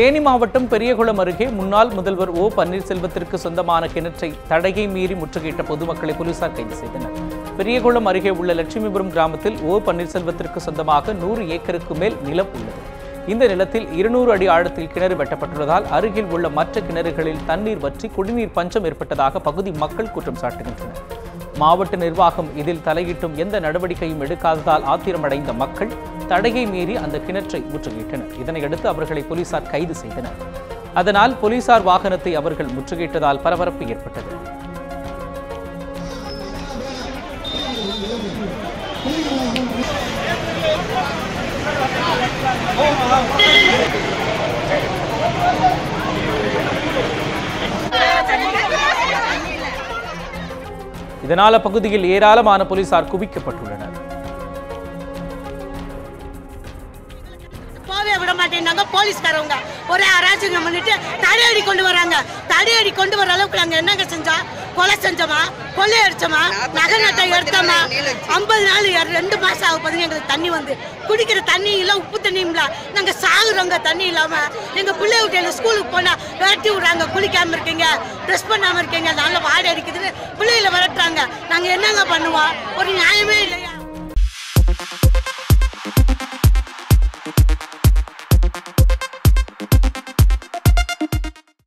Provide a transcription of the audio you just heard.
தேனி மாவட்டம் பெரியகுளம் அருகே முன்னாள் முதல்வர் ஓ பன்னீர்செல்வத்திற்கு சொந்தமான கிணற்றை தடையை மீறி முற்றுகையிட்ட பொதுமக்களை போலீசார் கைது செய்தனர். பெரியகுளம் அருகே உள்ள லட்சுமிபுரம் கிராமத்தில் ஓ பன்னீர்செல்வத்திற்கு சொந்தமாக நூறு ஏக்கருக்கு மேல் நிலம் உள்ளது. இந்த நிலத்தில் இருநூறு அடி ஆழத்தில் கிணறு வெட்டப்பட்டுள்ளதால் அருகில் உள்ள மற்ற கிணறுகளில் தண்ணீர் வற்றி குடிநீர் பஞ்சம் ஏற்பட்டதாக பகுதி மக்கள் குற்றம் சாட்டுகின்றனர். மாவட்ட நிர்வாகம் இதில் தலையிட்டும் எந்த நடவடிக்கையும் எடுக்காததால் ஆத்திரமடைந்த மக்கள் தடையை மீறி அந்த கிணற்றை முற்றுகையிட்டனர். இதனையடுத்து அவர்களை போலீசார் கைது செய்தனர். அதனால் போலீசார் வாகனத்தை அவர்கள் முற்றுகையிட்டதால் பரபரப்பு ஏற்பட்டது. இதனால் அப்பகுதியில் ஏராளமான போலீசார் குவிக்கப்பட்டுள்ளனர். போவே விட மாட்டேங்கிறாங்க போலீஸ்காரவங்க. ஒரே அராஜகம் பண்ணிட்டு தடையடி கொண்டு வராங்க. தடையடி கொண்டு வர அளவுக்கு நாங்க என்னங்க செஞ்சோம் கொலை செஞ்சோமா? கொள்ளை அடிச்சோமா? நகை நட்டை எடுத்தோமா? ஐம்பது நாள் ரெண்டு மாசம் ஆக போதுங்க எங்களுக்கு தண்ணி வந்து. குடிக்கிற தண்ணி இல்ல உப்பு தண்ணியும் இல்ல. நாங்க சாகுறோங்க தண்ணி இல்லாம. எங்க பிள்ளை விட்டு ஸ்கூலுக்கு போனா விரட்டி விடுறாங்க குளிக்காம இருக்கீங்க ட்ரெஸ் பண்ணாம இருக்கீங்க நல்ல வாடை அடிக்குதுன்னு பிள்ளைகளை விரட்டுறாங்க. நாங்க என்னங்க பண்ணுவோம்? ஒரு நியாயமே இல்லையா